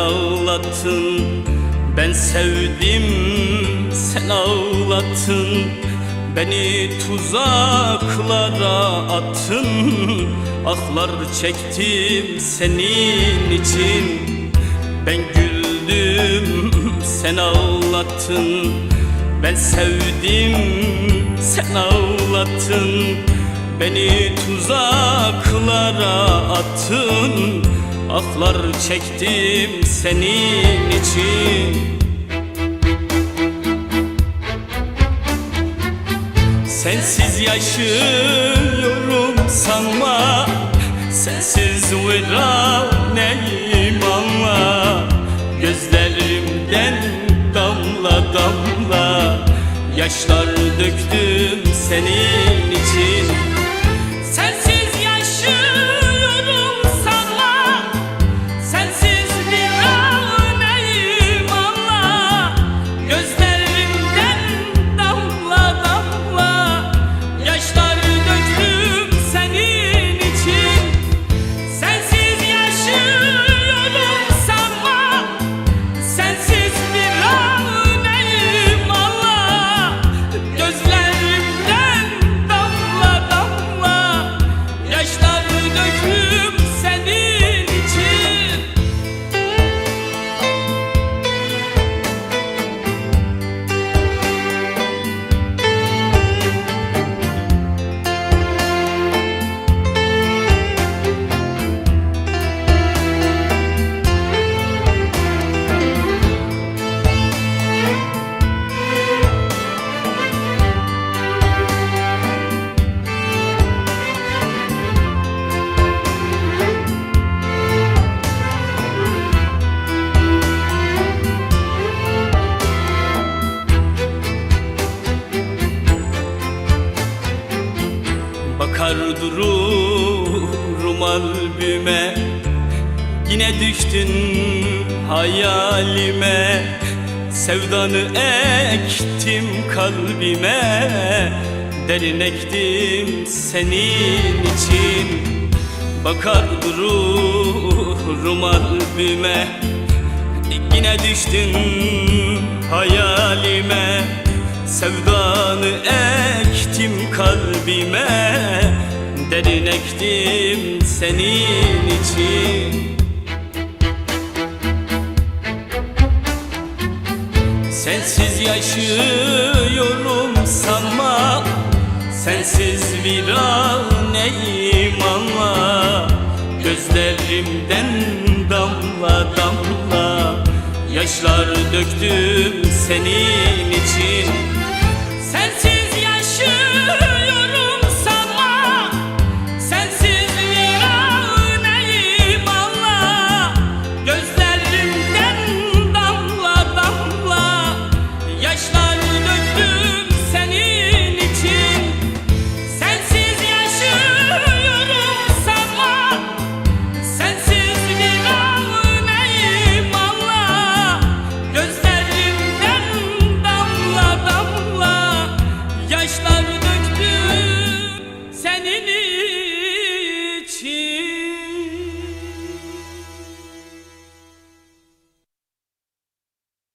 ağlattın. Ben sevdim sen ağlattın. Beni tuzaklara attın. Ahlar çektim senin için. Ben güldüm sen ağlattın. Ben sevdim sen ağlattın. Beni tuzaklara attın Ahlar çektim senin için. Sensiz yaşıyorum sanma Sensiz viraneyim ama Gözlerimden damla damla Yaşlar döktüm senin için dururum albüme. Yine düştün hayalime. Sevdanı ektim kalbime. Derin ektim senin için. Bakar dururum albüme. Yine düştün hayalime. Sevdanı ektim kalbime Derin ektim senin için. Sensiz yaşıyorum sanma Sensiz viraneyim ama Gözlerimden damla damla Yaşlar döktüm senin için damla